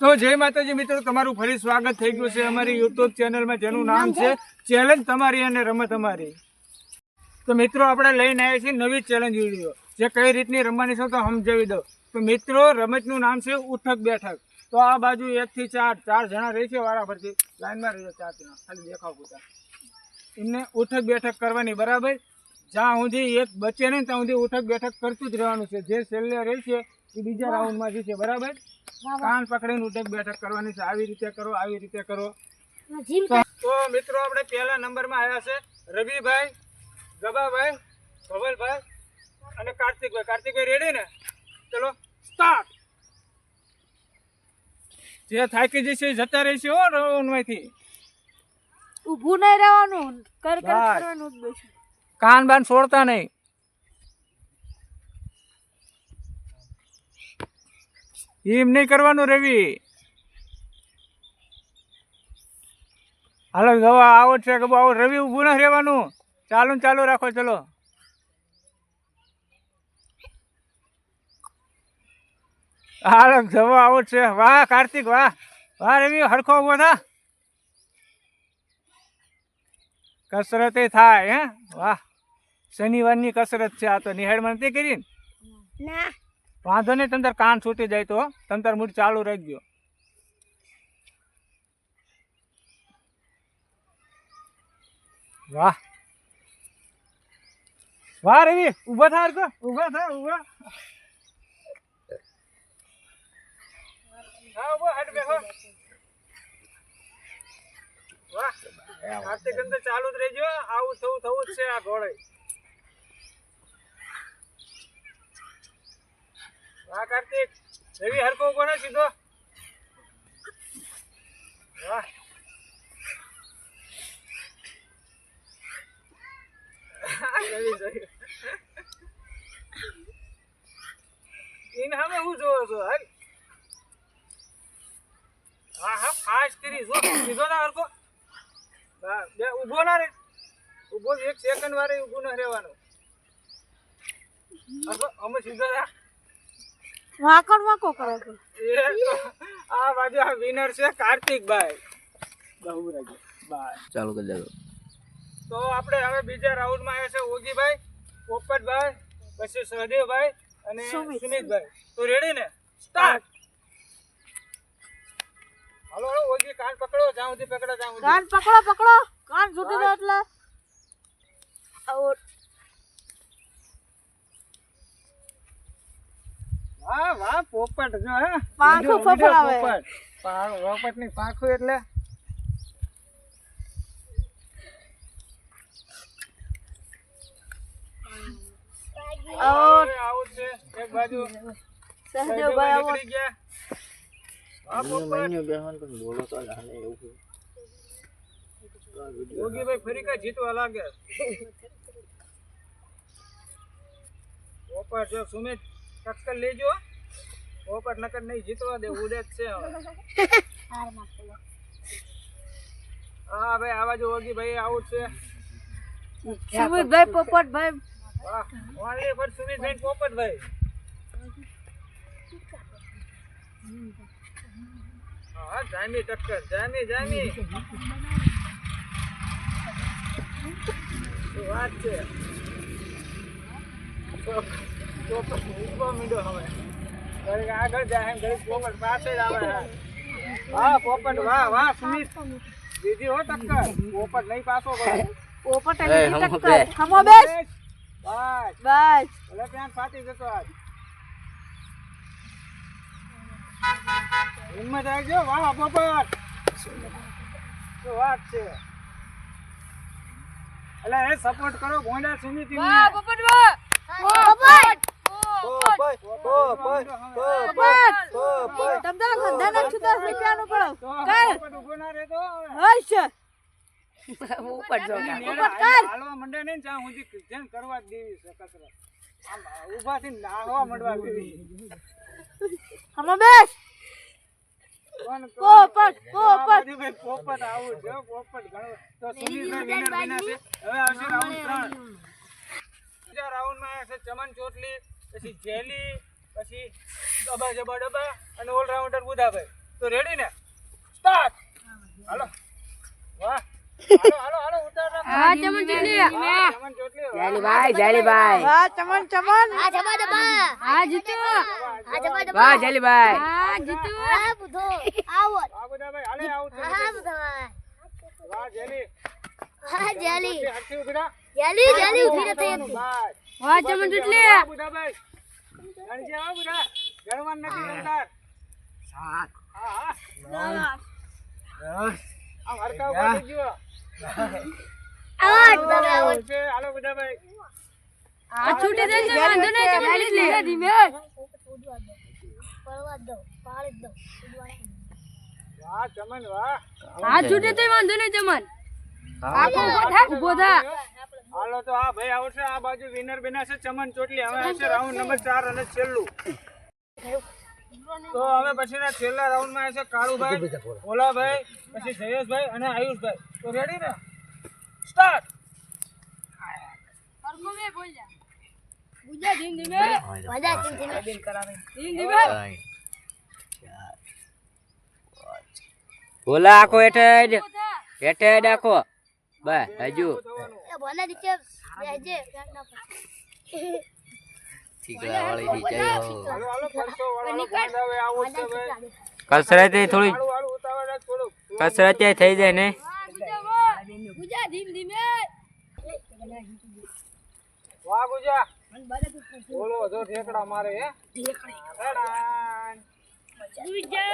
તો જય માતાજી મિત્રો, તમારું ફરી સ્વાગત થઈ ગયું છે અમારી યુટ્યુબ ચેનલમાં જેનું નામ છે ચેલેન્જ તમારી અને રમત અમારી. તો મિત્રો, આપણે લઈને આવ્યા છીએ નવી ચેલેન્જ વીડિયો જે કઈ રીતની રમવાની છે તો સમજાવી દઉં. તો મિત્રો, રમતનું નામ છે ઉઠક બેઠક. તો આ બાજુ એકથી ચાર ચાર જણા રહે છે વારા પરથી લાઈનમાં રહેજો ચાર જણા. ખાલી દેખાવ પૂછા. એમને ઉઠક બેઠક કરવાની, બરાબર? જ્યાં સુધી એક બચે નહીં, ત્યાં સુધી ઉઠક બેઠક કરતું જ રહેવાનું છે. જે છેલ્લે રહે છે એ બીજા રાઉન્ડમાં જશે બરાબર? કાન પકડીને ઉઠક બેઠક કરવાની છે આવી રીતે કરો આવી રીતે કરો. તો મિત્રો આપણે પહેલા નંબરમાં આવ્યા છે રવિભાઈ ગબાભાઈ ધવલભાઈ અને કાર્તિકભાઈ. કાર્તિકભાઈ રેડી ને? ચલો સ્ટાર્ટ જે થાકી જશે જતા રહેશે હો રાઉન્ડમાંથી. ઊભું નહીં રહેવાનું. કર કર કરવાનું કાન બાન છોડતા નહીં. એમ નહીં કરવાનું, રવિ. હાલો ગવા આવો છે કે આવો, રવિ ઊભું ના રહેવાનું. ચાલુ ચાલુ, રાખો, ચલો. હાલો જવા આવો છે. વાહ, કાર્તિક, વાહ. વાહ, રવિ, હરખો ઊભો થા. કસરત થાય, હે? વાહ. શનિવારની કસરત છે આ તો. નિહાળમાં નથી કરી ના. વાંધો નહીં તંતર કાન છૂટી જાય તો તંતર મૂડ ચાલુ રાખજો. વાહ. વાહ, રવિ, ઊભા થા હરખો, ઊભા થા, ઊભા. ચાલુ જ રહેજો આવું થવું થવું જ છે આ ઘોડે. વાહ કાર્તિક રવિ હરકો ઊભો ને સીધો. વાહ. ઇન હવે હું જોવો છો, હાલ? હા હા ફાસ્ટ કરી, જો, સીધો ના હરકો હા, બે ઊભો ના રે ઊભો એક સેકન્ડ વારે ઊભો ના રહેવાનું. અમે સીધો રા વાંકો વાંકો કરો છો. આ બાજુ આ વિનર છે કાર્તિકભાઈ. બહુ રાજો. બાય. ચાલુ કરી દેજો. તો આપણે હવે બીજા રાઉન્ડમાં આવ્યા છે ઓગીભાઈ પોપટભાઈ પછી સહદેવભાઈ અને સુમિત. સુમિતભાઈ. તો રેડી ને? સ્ટાર્ટ હાલો હાલો ઓગી કાન પકડો જ્યાં સુધી પકડો જાઉં સુધી. કાન પકડો પકડો. કાન છૂટી દો એટલે. આવો વાહ વાહ પોપટ જો હે. પાંખું બીજો- બીજો ફફડાવે. પોપટ. પા- પોપટની પાંખું એટલે. આવો. હવે આવું છે એક બાજુ. સહદેવભાઈ આવો. નીકળી ગયા. આ પોપટ. બોલો તો હાલે એવું યોગીભાઈ ફરી કઈ જીતવા લાગે. પોપટ જો સુમિત. ટક્કર લેજો પોપટ નકર નહીં જીતવા દે ઉડે જ છે હવે. હા ભાઈ આ બાજુ યોગીભાઈ આવું છે સુમિતભાઈ પોપટભાઈ વાહ ઓનલી ફોર સુમિતભાઈ ને પોપટભાઈ હા જામી ટક્કર જામી જામી શું વાત છે હવે આગળ જાય એમ પોપટ પાસે જ આવે વાહ પોપટ વાહ વાહ સુમિત દીધી હો ટક્કર પોપટ નહીં પાછો પડે પોપટ હમો ટક્કર બે. બેસ બસ બસ ભલે ત્યાં ફાટી જતો આજ હિંમત આવજો વાહ પોપટ શું વાત છે એટલે એ સપોર્ટ કરો ગોંડા સુમિત વાહ પોપટ વાહ પોપટ ચમન ચોટલી પછી જેલી પછી ડબા જબા ડબા અને ઓલરાઉન્ડર બુધાભાઈ તો રેડી ને? સ્ટાર્ટ હાલો. વાહ. જેલી જાલી તે હરખી વાહ ચમન ચીલી વાહ બુધાભાઈ. ગણજે હો બુધા. ગણવાનું નથી ગણતા. હા, હા. આમ હરખા ઊભા થઈ ગયો. આવો આવો આ છૂટી દે છે વાંધો નહીં ચમન ચીલી ધીમે પડવા દો પાડી દો વાહ ચમન વાહ. આ છૂટે તો વાંધો નહીં ચમન આખો ઊભો થા ઊભો થા. હાલો તો આ ભાઈ આવશે આ બાજુ વિનર બન્યા છે ચમન ચોટલી. હવે આવશે રાઉન્ડ નંબર ચાર અને છેલ્લું. તો હવે પછીના છેલ્લા રાઉન્ડમાં આવશે કાળુભાઈ ઓલાભાઈ પછી જયેશભાઈ અને આયુષભાઈ. તો રેડી ને? સ્ટાર્ટ ગુજા ધીમ ધીમે મજા ચીન ચીન ધીમ ધીમે બોલા આખો હેઠે હેઠે આખો. બસ હજુ. બોલે નીચે બેહજે ઠીકડા વાળી છે કસરત થોડી કસરત થઈ જાય ને? ગુજા ધીમ ધીમે. વાહ ગુજા. બોલો જો ઠેકડા મારે હે. ઠેકડા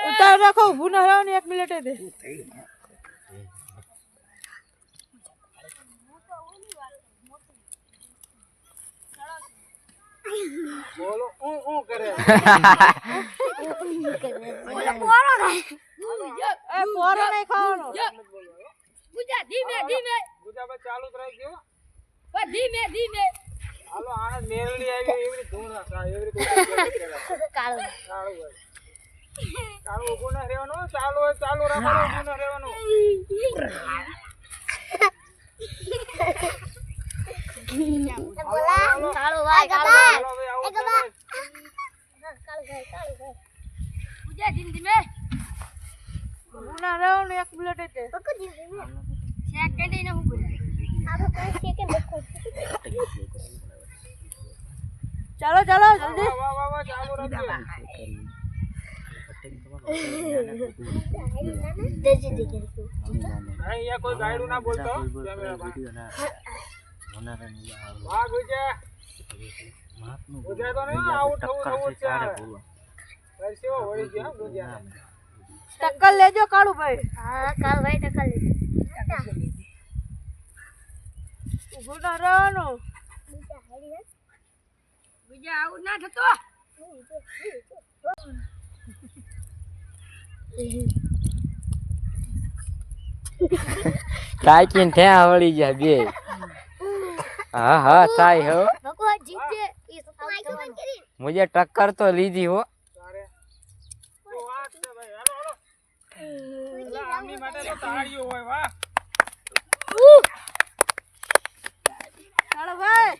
ઉતાર રાખો ભૂના ના રહો ને એક મિનિટ દે. બોલો હું ઊં કરે એ પોરો ને ખાવાનો ગુજા ધીમે ધીમે ગુજાભાઈ ચાલુ જ ગયો બસ ધીમે ધીમે હાલો આને મેરડી આવી એવી રીતે ધૂણ નાખા એવી રીતે કાળો. કાળો ચાલુ ચાલુ ના રહેવાનું ચાલુ હોય ચાલુ રાખવાનું ઊભું ના રહેવાનું બોલા કાળો ભાઈ કાળો આવું છે કાળો ભાઈ કાળો ભાઈ રહો ને એક સેકન્ડ ને હું બોલા બકો ચાલો ચાલો જલ્દી વાહ વાહ વાહ ચાલુ રાખજો દેજી દેજી અહીંયા કોઈ ગાયડું ના બોલતો હો ટક્કર લેજો કાળું ભાઈ. હા કાળો ભાઈ ટકા લીધી ના રહેવાનું. બીજા આવું ના થતો. કાકીને થયા વળી જાય બે. હા હા થાય હો ભગવાન જીતજે એ સફળ કરી મુજે ટક્કર તો લીધી હો તારે તો વાત છે ભાઈ હાલો હાલો એટલે આમની માટે તો તાળીઓ હોય વાહ ચાલો ભાઈ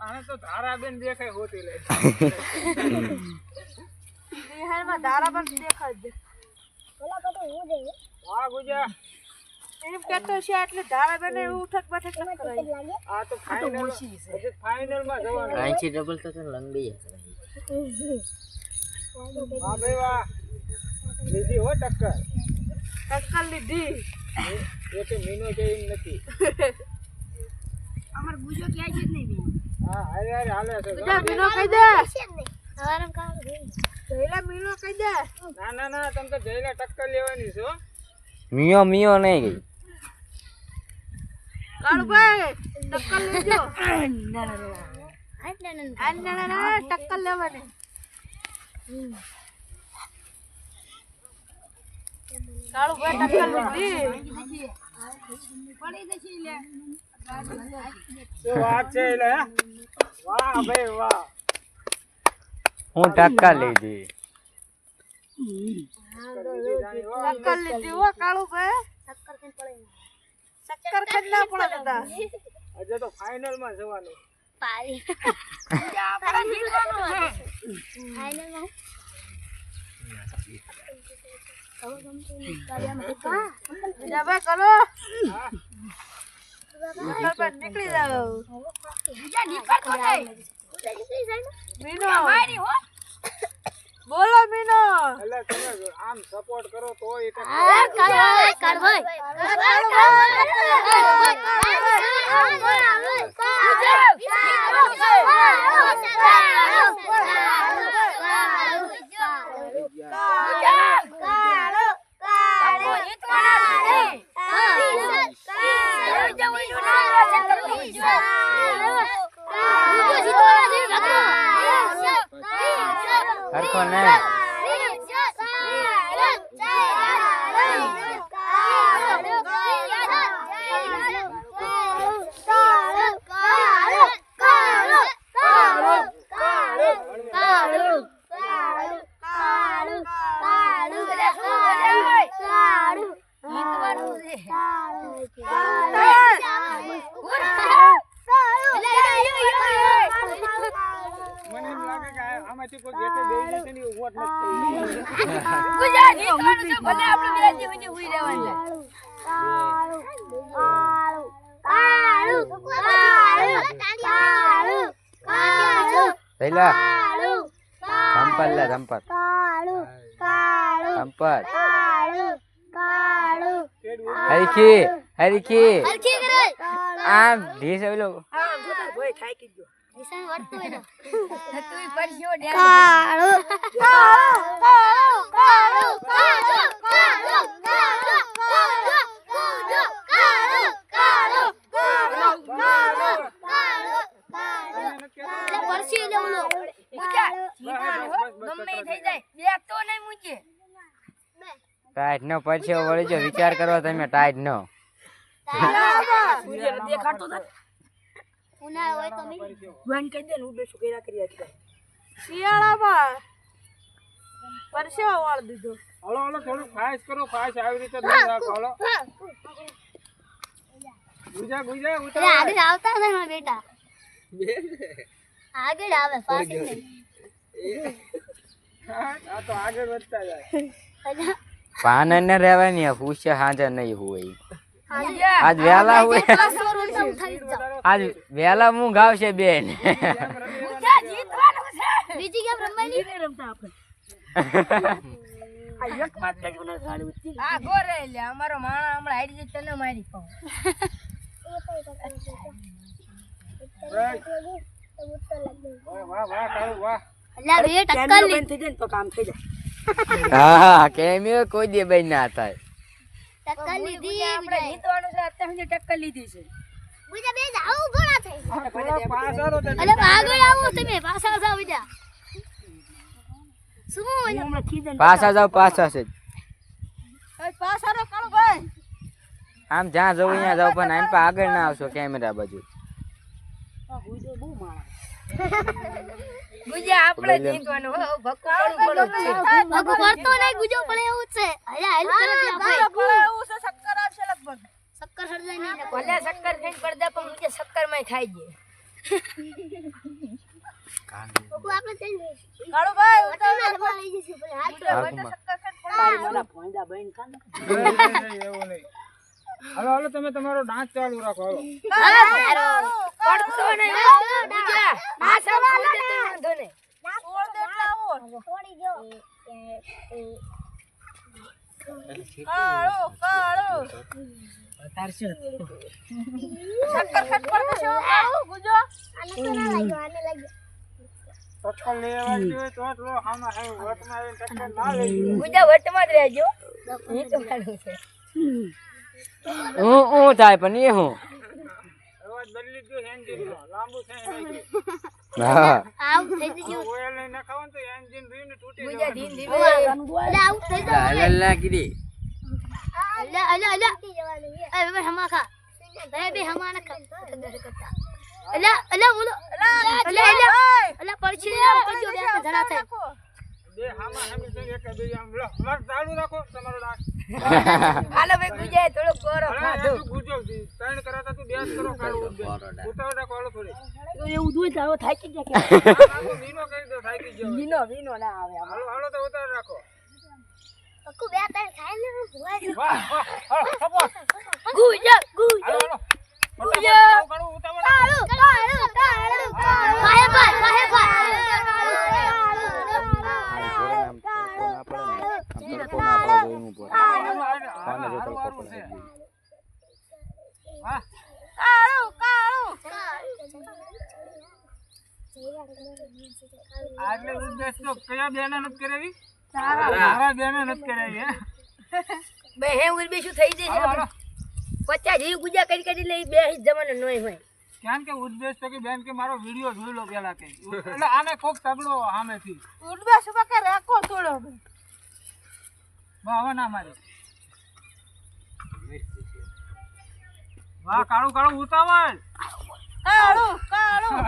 આને તો ધારાબેન દેખાય હોતી લે બિહારમાં ધારા પણ દેખાય છે બોલા બધું હું જઈએ વાહ ગુજા એમ કહેતો છે એટલે ધારા બેને ઉઠક બેઠક ન કરાય. આ તો ફાઇનલ છે. ફાઇનલમાં જવાનું. અહીંથી ડબલ તો લંબી છે વાહ ભાઈ વાહ. લીધી હો ટક્કર. ટક્કર લીધી. એ તો મીનો છે એમ નથી. અમાર ગુજો ક્યાં જ નહીં હા અરે અરે હાલે છે. બીજા મીનો કહી દે. હવારમ કાળો જઈલા મીનો કહી દે. ના ના ના તમે તો જઈલા ટક્કર લેવાની છો. હો. મિયો મિયો નહીં ગઈ. કાળું ટક્કર લેજો. લેવાની લીધી શું વાત છે એટલે હે? વાહ ભાઈ વાહ. હું ટક્કા લીધી ટક્કર લીધી હો કાળું ટક્કર કઈ પડે ચક્કર ખાઈ ના પડે દાદા આજે તો ફાઇનલમાં જવાનું. નીકળી જાવ મીનો. બોલો મીનો એટલે તમે આમ સપોર્ટ કરો તો એ કાઢ ભાઈ. નથી થઈ. પેલા સંપલ લે સંપલ. સંપલ. હરખી હરખી. આમ ઢીસ ઓલો ટાઈટ નો પરસેવો વળી જો વિચાર કરો તમે ટાઈટ નો ઉનાળો હોય તો નહીં શિયાળામાં પરસેવો વાળ દીધો. હળો હલો થોડું ફાઈસ કરો ફાસ આવી રીતે રાખો ગુજા ગુજા આગળ આવતા હતા મારા બેટા. આગળ આવે પાછળ નહીં. આ તો આગળ વધતા જાય. પાન ને રહેવાય ને પૂછે હાજર નહીં હોય. આજ વેલા હું. આજ વેલા હું ગાવશે બેન. બીજી ગેમ રમવાની વાહ વાહ વાહ કાળુ વાહ અલ્યા બે ટક્કર લીધી. હા કેમ કોઈ દે બેન ના થાય. ટક્કર લીધી બીજા બે જાવ ઘણા થઈ અરે આગળ આવો તમે પાછા જાવ બીજા. શું પાછા જાવ પાછા છે. પાસારો કાળો ભાઈ. આમ જ્યાં જવું ત્યાં જાવ પણ આમ પણ આગળ ના આવશો કેમેરા બાજુ. નહીં ગુજો પડે એવું જ છે. અલ્યા હેલ્પ કરો ત્યાં પડે એવું છે શક્કર આવશે લગભગ. શક્કર સર્જાય નહીં આપણે ધોવા. આગમાં. એવું નહીં હલો હલો તમે તમારો ડાન્સ ચાલુ રાખો હલો. થોડી જો. કાળો કાળો. ગુજો. આને તો ના લાગ્યો, આને લાગ્યો. ટક્કર લેવા જોઈએ તો જ લો આમાં હે ના થાય પણ એ હું. બદલી ગયો એન્જિન લાંબુ નહીં હા આવું થઈ જજો. ઓઇલ નહીં નખાવો ને તો એન્જિન રીને તૂટી જવાનું અલ્યા, આવું થઈ જવાનું. હલલ કીધી અલ્યા, અલ્યા, અલ્યા. એ બે હમા ખા. બે બે હમા ના ખા. અલ્યા, અલ્યા, બોલો. અલ્યા, અલ્યા. અલ્યા, પડશે પડજો, બે ધડા થાય. બે હામા હામી છે એક બે આમ લો. માર ચાલુ રાખો તમારો ડાક. હાલો ભાઈ ગુજાય થોડોક ગોરો અરે ગુજો ત્રણ કરાતા તું બે કરો કાઢો ઉતાવળ રાખો હાલો થોડી. એવું દૂધ આવો થાકી જાય મીનો કરી દો થાકી ગયો હવે. વિનો વિનો ના આવે હાલો હાલો તો ઉતાવળ રાખો. પક્કુ બે ત્રણ ખાઈ લે વાહ વાહ હાલો સપોર્ટ ગુજા ગુજા. હાલો હાલો. ફટાફટ કાઢો, ઉતાવળ રાખો. કાળુ કાળુ કાળુ કાહે પર પર હાલો, હાલો, હાલો, હાલો છે. હા. કાળું કાળો. આટલે ઉદ્દેશ તો કયા બેને નત કરાવી? તારા. બેને નથી કરાવી હે? બે હે ઉર બે શું થઈ જશે? પચાસ જેવી પૂજા કરી કરી લઈ બે જમાનો નોય હોય. કેમ કે ઉદ્દેશ તો કે બેન કે મારો વિડિયો જોઈ લો પેલા કે એટલે આને કોક તગડો સામેથી. ઉદ્દેશ ઉપર કે રાખો થોડો વાહ ના મારે વાહ કાળું કાળું ઉતાવળ. કાળું કાળું.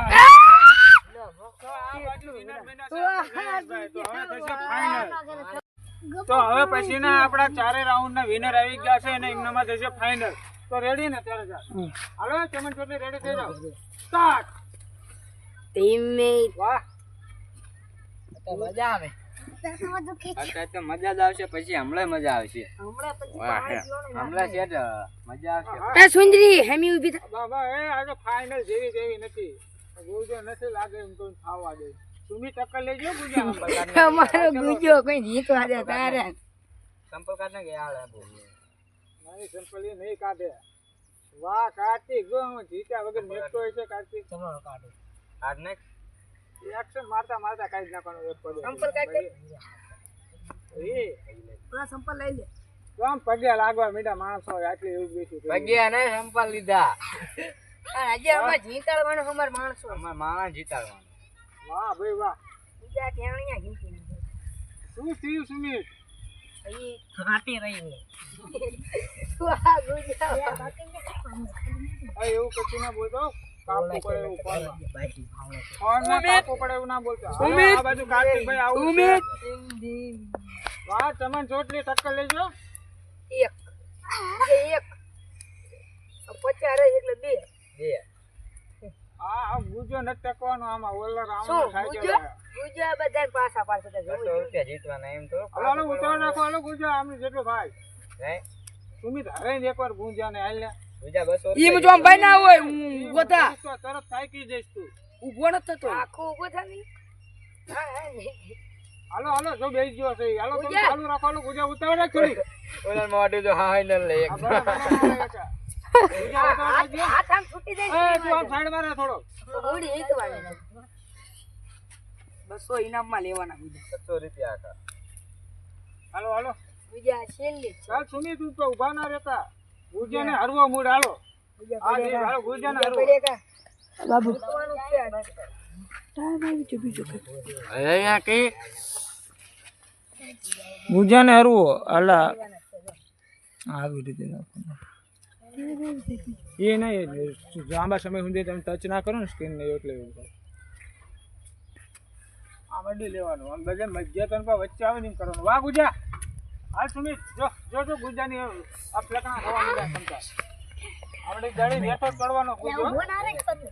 તો હવે પછી પછીના આપણા ચારે રાઉન્ડ ના વિનર આવી ગયા છે અને એમનામાં થશે ફાઇનલ તો રેડી ને ત્યારે હાલો ચમન ચોટલી રેડી થઈ જાવ સ્ટાર્ટ ટીમમેટ વાહ. મજા આવે. અત્યારે તો મજા જ આવશે પછી હમણાં મજા આવશે. હમણાં છે મજા આવશે. એ સુંદરી હેમી ઊભી થા. બાબા એ આ તો ફાઇનલ જેવી જેવી નથી. ગુજો નથી લાગે એમ કોઈ ખાવા દે. સુમી ટક્કર લેજો ગુજા અમારો ગુજો કોઈ જીતવા દે તારે. સંપર્ક ને ગયા મારી સિમ્પલ એ નહીં કાઢે. વાહ કાર્તિક જો હું જીત્યા વગર મેકતો હોય છે કાર્તિક. એક્શન મારતા મારતા કાઈ નાખવાનું એક પડે સંપલ કાઈ એ. પૂરા સંપલ લઈ લે. આમ પગે લાગવા મીઠા માણસો આટલી એવું બેસી પગ્યા ને સંપલ લીધા. આજે અમાર જીતાડવાનો અમાર માણસો. અમાર માણસ જીતાડવાનું. વાહ ભાઈ વાહ. બીજા ઠેણિયા જીતી શું થયું સુમિત? અહીં રહી વાહ ગુજો એવું કશું ના બોલતો. ના. વાહ ચમન ચોટલી ટક્કર લેજો એક. એક. પચાસ રહી એટલે બે. બે. હા આ ગુજો નથી ટકવાનો આમાં ઓલર રાઉન્ડ થાય છે ગુજો? બધા. રૂપિયા જીતવાના એમ તો. હાલો ગુજો આમ જેટલો ભાઈ સુમિત હરે એક એકવાર ગુંજ્યા ને હાલ ને ઈ જો ભાઈ ના હોય ગોતા તો તરત થાકી જઈશ તું? ઊભો ન થતો આખો ઊભો થાની હાલો હાલો જો બેસી ગયો છે હાલો તમે. ચાલુ રાખો હાલો ગુજા ઉતાવળ રાખ થોડી ઓલા મોઢું તો ફાઇનલ લે એક. હાથ આમ છૂટી જાય એ તું આમ સાઈડમાં થોડો. હોડી એક વાર બસો ઇનામમાં લેવાના બીજા. બસો રૂપિયા હતા હાલો હાલો. બીજા છેલ્લી ચાલ સુની તું તો ઊભા ના રહેતા. ગુજા ને હરવો મૂડ હાલો. ગુરજાને હરવો. બાબુ. અહીંયા કઈ? ગુજાને હરવો હાલા. આવી રીતે એ નહીં લાંબા સમય સુધી તમે ટચ ના કરો ને સ્કીન નહીં એટલે. આ વડી લેવાનું આમ બધા મધ્યતન પર વચ્ચે આવે ને એમ કરવાનું. વાહ ગુજા! હાલ સુમિત જો જો જો ગુજાની આ ફ્લેકણા આપણે ગાડી બેઠો જ પડવાનો ગુજો.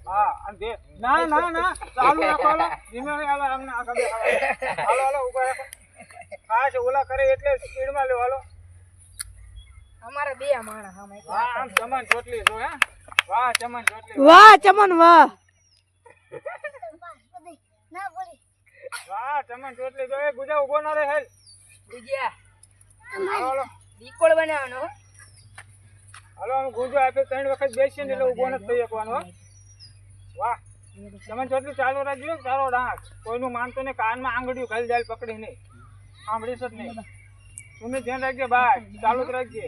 હા અને જે ના ના ના ચાલુ રાખો હાલો. ધીમે હાલો અમને આ ખબર હાલો. હાલો ઊભા રાખો. હા ઓલા કરે એટલે સ્પીડમાં લેવો હાલો. અમારે બે માણસ વાહ આમ ચમન ચોટલી જો હે વાહ ચમન ચોટલી. વાહ ચમન વાહ. વાહ ચમન ચોટલી જો એ ગુજા ઊભો ના રહે હેલ. હાલો બીકોળ બનાવવાનો. હાલો આમ ગુંજો આપે ત્રણ વખત બેસીએ ને એટલે ઊભો નથી થઈ શકવાનો વાહ. તમે જેટલું ચાલુ રાખજો તારો ડાંસ કોઈનું માનતો ને કાનમાં આંગળીઓ ખાલી જાય પકડી નહીં. સાંભળીશ જ નહીં. તમે ધ્યાન રાખજે ભાઈ ચાલુ જ રાખજે.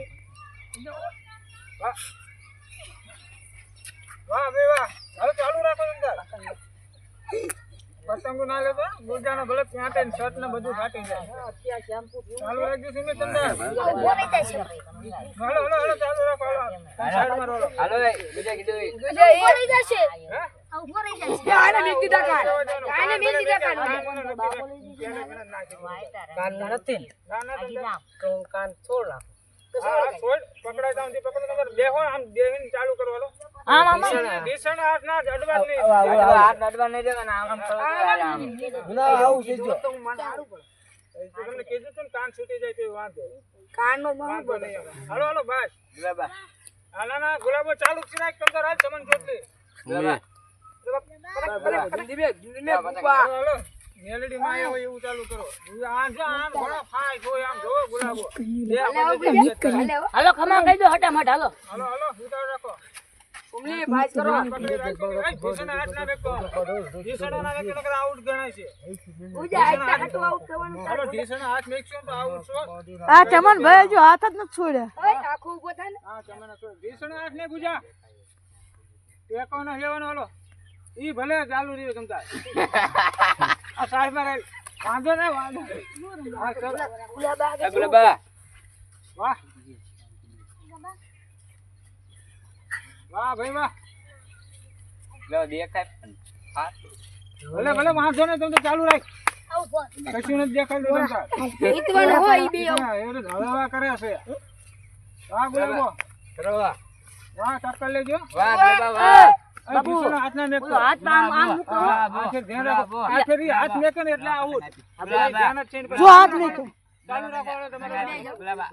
વાહ. વાહ ભાઈ વાહ. ચાલુ રાખો અંદર. પતંગો ના લેતો ગુજાનો ભલે પ્યાંટે ને શર્ટ ને બધું ફાટી જાય. ચાલુ રાખજો સિમે અંદર હાલો હાલો હાલો ચાલુ રાખો હાલો. સાઈડમાં રોલો હાલો એ, બીજા કીધું એ. બીજા એક હે? આને મેલ દીધા કાન. આને કાન. નથી કાન નથી ના ના ધંધા. તો કાન છોડ છોડ. પકડાય ત્યાંથી પકડો તમારે બેહો આમ બેહીને ચાલુ હાથ ના અડવા નહીં. હાથ અડવા નહીં દેવાના આમ આમ ના આવું છે જો એ તો તમને કીધું ને કાન છૂટી જાય તો વાંધો. નહીં આવે. હાલો હાલો બસ. ગુલાબા હા ના ના ગુલાબો ચાલુ છે રાખ તમ તો ગુલાબા હાલો હાલો. મેલેડી માં આવ્યો એવું ચાલુ કરો. આમ જો આમ ઘણો ફાય આમ જોવો ગુલાબો. હાલો ખમા કહી દો હટામટ હાલો. હાલો હાલો રાખો. ઉમલી બાજ કરો ભીષણ. હાથ ના રાખો. ઢીસણો ના નકર આઉટ ગણાય છે. હાલો ઢીસણ હાથ મેકશો ને તો આઉટ છો. આ ચમન ભાઈ જો હાથ જ નથી છોડ્યા. હા તમે છો ઢીસણ હાથ ને ગુજા ટેકો ન લેવાનો હાલો. ઈ ભલે ચાલુ રહ્યો તમતા આ સાહેબ મારે વાંધો નહીં વાંધો. હા ચાલો. વાહ. વાહ ભાઈ વાહ. લો દેખાય ભલે ભલે વાંધો નહીં તમે ચાલુ રાખ. કશું નથી દેખાતું તમતા હા, એ તો કરે છે. વાહ ગુલાબો કરવા. વાહ ટક્કર લેજો. વાહ ગુલાબા વાહ એ હાથ ના મેકતો. હાથ આમ આમ મૂકો. હા, ધ્યાન રાખો. આ ફેર હાથ મેકે ને એટલે આવું ધ્યાન જ છે જો હાથ મેકે. ચાલુ રાખો તમારે.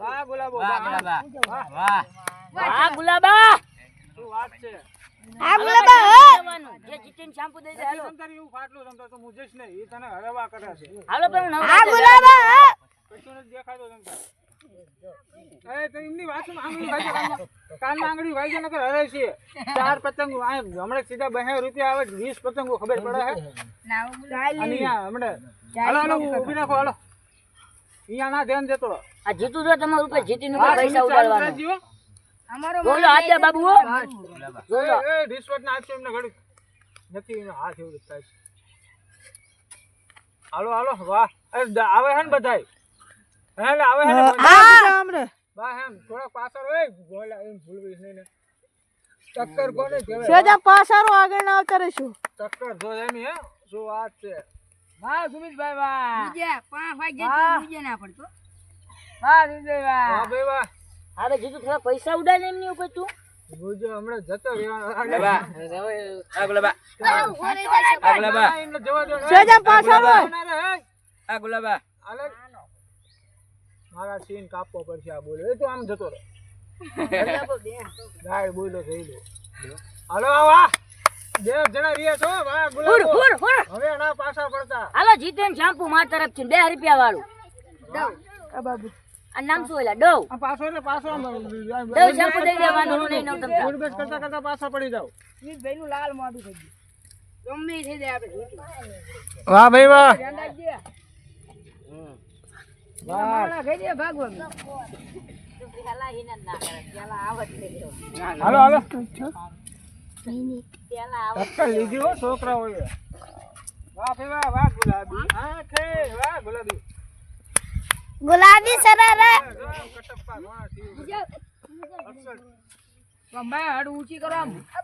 વાહ, ગુલાબો, વાહ વાહ. ગુલાબા વાહ આ ગુલાબા. શું વાત છે? આ ગુલાબા જે જીતીને shampoo દઈ દે હાલો. તમતારે એવું ફાટલું તમતાર તો મુજે જ નહીં. ઈ તને હળવા કરે છે. હાલો પણ આ ગુલાબા કશું નથી દેખાતું તમતાર. એ તો એમની વાતમાં આંગળી નકર હરે છે. ચાર પતંગ આ હમણાં સીધા બે રૂપિયા આવે વીસ પતંગો ખબર પડે હે? અને અહીંયા હમણાં હાલો હાલો ઊભી રાખો હાલો. અહીંયા ના ધ્યાન દેતો આ જીતું તો તમારું ઉપર જીતીને ઉપર હા, પૈસા રાખજો. બોલો આજે બાબુ હો. એ, એ, રિશ્વત ના આપશો એમને ઘડી. નથી એનો હાથ એવું થાય છે. હાલો હાલો વાહ. આવે હે ને બધાય? હે આવે હે ને આમરે. વાહ હેમ થોડાક પાછળ હોય બોલા એમ ભૂલવી નહીં ને. ટક્કર કોને કહેવાય? સેજા પાછળ આગળ ના આવતા રહેશું ટક્કર જો એમ હે. શું વાત છે? વાહ સુમિતભાઈ વાહ. વાહ ભાઈ વાહ. હવે જીતું થોડા પૈસા ઉડાડે એમની ઉપર તું? ગુજો હમણાં જતો આ ગુલાબા ને. ના. મારા સીન કાપવો પડશે આ બોલો. એ તો આમ જતો રહે. ગાય બોલો થઈ લો. હાલો આ. બે જણા રહ્યા છો વાહ હુર ગુલાબો. હુર હુર હવે ના પાછા પડતા. હાલો જીતીને shampoo માર તરફથી બે રૂપિયા વાળું. આ બાબુ. આ નામ શું એલા ડવ પાછો એટલે પાછો આમ ડવ shampoo દઈ દેવાનું નહીં નવ તમતા ગુડબેટ કરતા કરતા પાછા પડી જાવ વાહ ભાઈ વાહ. હાલો હાલો. ટક્કર લીધી હો છોકરા હોય વાહ ભાઈ વાહ વાહ ગુલાબી. વાહ ગુલાબી. ગુલાબી સરારા. કટપ્પા વાહ થયું.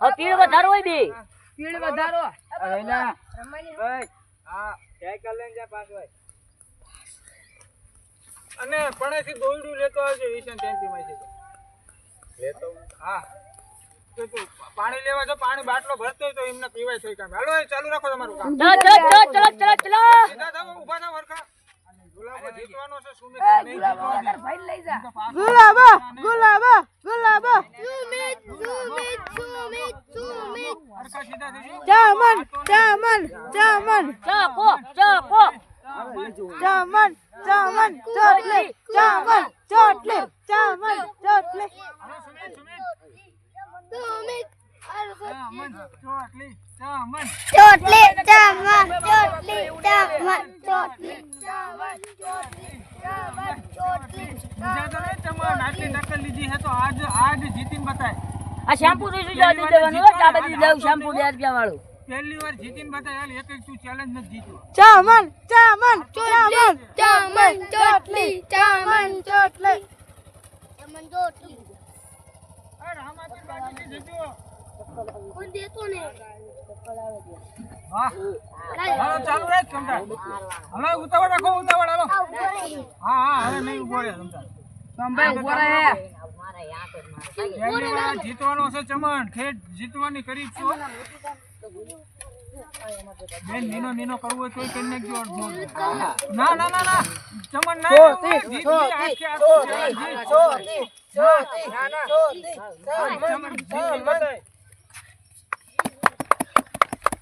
હવે પીળ વધારો હોય બે. આ સાયકલ લઈને જા પાછો. અને પણેથી દોયડું લેતો આવજો ઈશાન ટેમ્પીમાંથી તો. હા. તો તું પાણી લેવા જો પાણી બાટલો ભરતો હોય તો એમને પીવાય થઈ કામ. હાલો ચાલુ રાખો તમારું કામ. ચલો ચલો ચલો ચલો ચલો. સીધા ઊભા થાઓ હરખા. ગુલાબો જીતવાનો છે સુમિત નહીં જીતવાનો. ગુલાબા ગુલાબા ગુલાબા. હરખા સીધા થઈ જાઓ. ચામન ચામન ચામન ચોકો ચોકો ચામન ચામન ચોટલી ચામન ચોટલી ચામન ચોટલી. સુમિત સુમિત. ચામન ચોટલી ચામન ચોટલી ચામન ચોટલી ચામન ચોટલી ચામન ચોટલી ચામન ચોટલી ચામન તમારે આટલી ટક્કર લીધી છે તો આજ આજ જીતીન બતાય આ શેમ્પુ જોઈશું જો આપી દેવાનું હો આ બધી દવ shampoo બે રૂપિયા વાળું પહેલી વાર જીતીન બતાય હાલ એક એક તું ચેલેન્જ નથી જીત્યો ચામન ચામન ચામન. ચામન ચોટલી ચામન. ચોટલી ચામન ચોટલી. અરે આમાંથી બાકી જીત્યો. કોણ દેતો ને વાહ ચાલુ રાખ તમતાર હાલો ઉતાવળ રાખો ઉતાવળ હાલો. હા હા હવે નહીં ઊભો રહે તમતાર ઊભો રહે. જીતવાનો છે ચમન ખેડ જીતવાની કરી છો. બેન નીનો નીનો કરવો હોય તોય કરી નાખજો અડધો. ના ના ના ના. ચમન ના જીત, આખે આખું ચમન, જીત.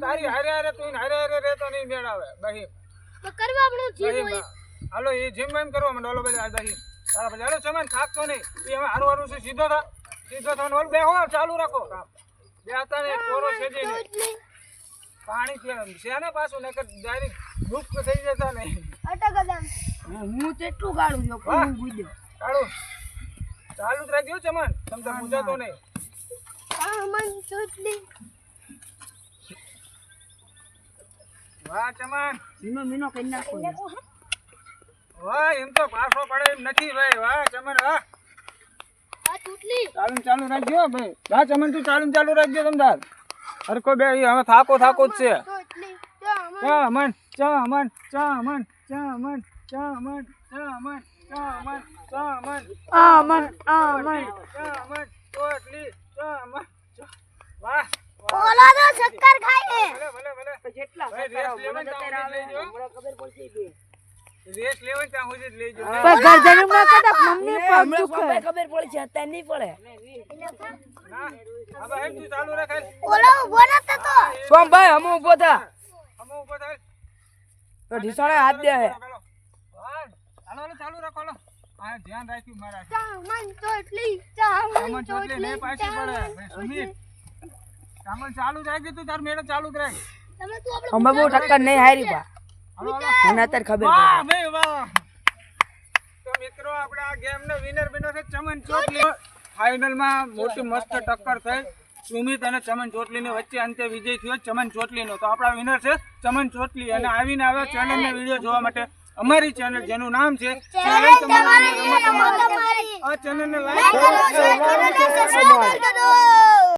તારી હારે હારે તારી તું હારે હારે રહેતો નહીં મેળ આવે. બહીમ. કરવા આપણું જીવ હોય. હાલો એ જીમ એમ કરવા માંડો. હાલો બધા પછી હાલો ચમન થાકતો નહીં. એ હવે હારું હારું છે સીધો થા સીધો થા બે ઓલું ચાલુ રાખો. બે બેહતા ને કોરો છે પાણી પીવાનું છે ને પાછું નકર ડાયરેક્ટ ગુપ્ત થઈ જતા નહીં હું તેટલું ગાળું જો કોણ હું ગુજ્યો કાળું ચાલુ રાખજો ચમન. તમને પૂજાતો નહીં. વાહ ચમન. મીનો મીનો કરી નાખો વાહ એમ તો પાછો પડે એમ નથી ભાઈ. વાહ ચમન વાહ. ચાલુ ચાલુ રાખજો ભાઈ. વાહ ચમન તું ચાલુ ચાલુ રાખજો તમદાર હરકો બે ઈ હવે થાકો થાકો જ છે ચમન ચમન ચમન ચમન ચમન ચમન ચમન ચમન આમન આમન ચમન ચોટલી ચમન વાહ તો શક્કર ભલે ભલે ભલે જેટલા ખબર પડશે બે. રેસ લેવાય ત્યાં સુધી જ લેજો પણ ગરજનું ના મમ્મી એ પગ હમણાં દુખે પપ્પાએ ખબર પડશે અત્યારે નહીં પડે ના હવે ચાલુ રાખ હાલ. ઓલો ઊભો નતો તો. સોમભાઈ હમ ઊભો થા. હમો ઉપર થાય તો ઢીસાણે હાથ દે હે હાલો હાલ. હાલો હાલો ચાલુ રાખો આ ધ્યાન રાખ્યું મારા ચામન ચોટલી ચામન ચોટલી ને પાછી પડે. સુમિત સામાન ચાલુ રાખજે તું તાર મેળે ચાલુ રાખ. તમે તું આપણે અમે બહુ ટક્કર નહીં હારી મને અત્યારે ખબર વાહ ભાઈ વાહ. તો મિત્રો આપણે આ ગેમ નો વિનર બન્યો છે ચમન ચોટલી. ફાઇનલમાં મોટી મસ્ત ટક્કર થઈ. સુમિત અને ચમન ચોટલીની વચ્ચે અંતે વિજય થયો. ચમન ચોટલીનો તો આપણા વિનર છે ચમન ચોટલી અને આવીને આવ્યો ચેનલ ને વીડિયો જોવા માટે અમારી ચેનલ જેનું નામ છે. આ ચેનલ લાઈક કરો.